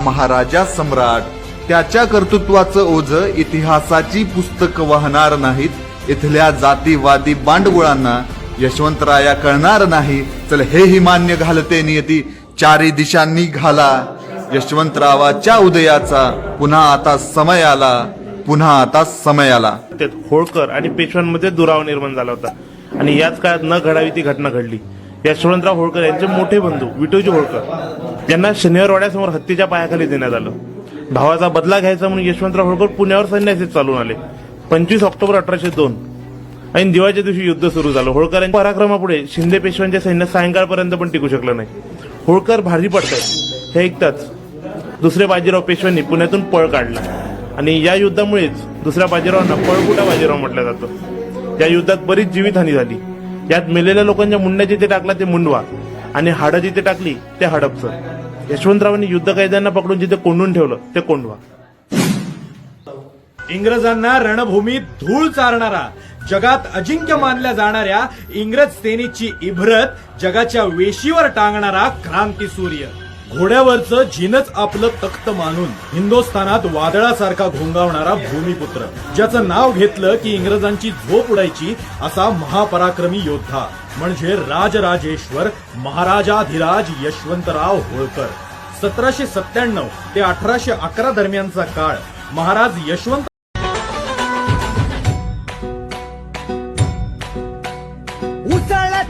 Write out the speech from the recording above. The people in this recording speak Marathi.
महाराजा सम्राट. त्याच्या कर्तृत्वाचं ओझ इतिहासाची पुस्तक वाहणार नाहीत. इथल्या जातीवादी बांडगुळांना यशवंतराया कळणार नाही. चल हेही मान्य घालते नियती. चारी दिशांनी घाला. यशवंतरावाच्या उदयाचा पुन्हा आता समय आला. पुन्हा आता समय आला. होळकर आणि पेशव्यांमध्ये दुरावा निर्माण झाला होता. आणि याच काळात न घडावी ती घटना घडली. यशवंतराव होळकर यांचे मोठे बंधू विठोजी होळकर. यांना शनिवारवाड्यासमोर हत्तीच्या पायाखाली देण्यात आलं. भावाचा बदला घ्यायचा म्हणून यशवंतराव होळकर पुण्यावर संन्यासीत चालून आले. पंचवीस ऑक्टोबर अठराशे दोन. आणि दिवाळीच्या दिवशी युद्ध सुरू झालं. होळकरांच्या पराक्रमापुढे शिंदे पेशव्यांच्या सैन्य सायंकाळपर्यंत पण टिकू शकलं नाही. होळकर भारी पडतात हे ऐकताच दुसरे बाजीराव पेशव्यांनी पुण्यातून पळ काढला. आणि या युद्धामुळेच दुसऱ्या बाजीरावांना पळकुटा बाजीराव म्हटलं जातं. या युद्धात बरीच जीवितहानी झाली. यात मेलेल्या लोकांच्या मुंड्याचे ते टाकला ते मुंडवा. आणि हाडं जिथे टाकली ते हडपसर यशवंतरावांनी युद्ध कैद्यांना पकडून जिथे कोंडून ठेवलं ते कोंडवा. इंग्रजांना रणभूमीत धूळ चारणारा जगात अजिंक्य मानल्या जाणाऱ्या इंग्रज सेनेची इभ्रत जगाच्या वेशीवर टांगणारा क्रांती सूर्य. घोड्यावरचं जिनच आपलं तख्त मानून हिंदुस्थानात वादळासारखा घोंगावणारा भूमिपुत्र ज्याचं नाव घेतलं की इंग्रजांची झोप उडायची असा महापराक्रमी योद्धा म्हणजे राजराजेश्वर महाराजाधिराज यशवंतराव होळकर. सतराशे सत्त्याण्णव ते अठराशे अकरा दरम्यानचा काळ महाराज यशवंत उसळल्या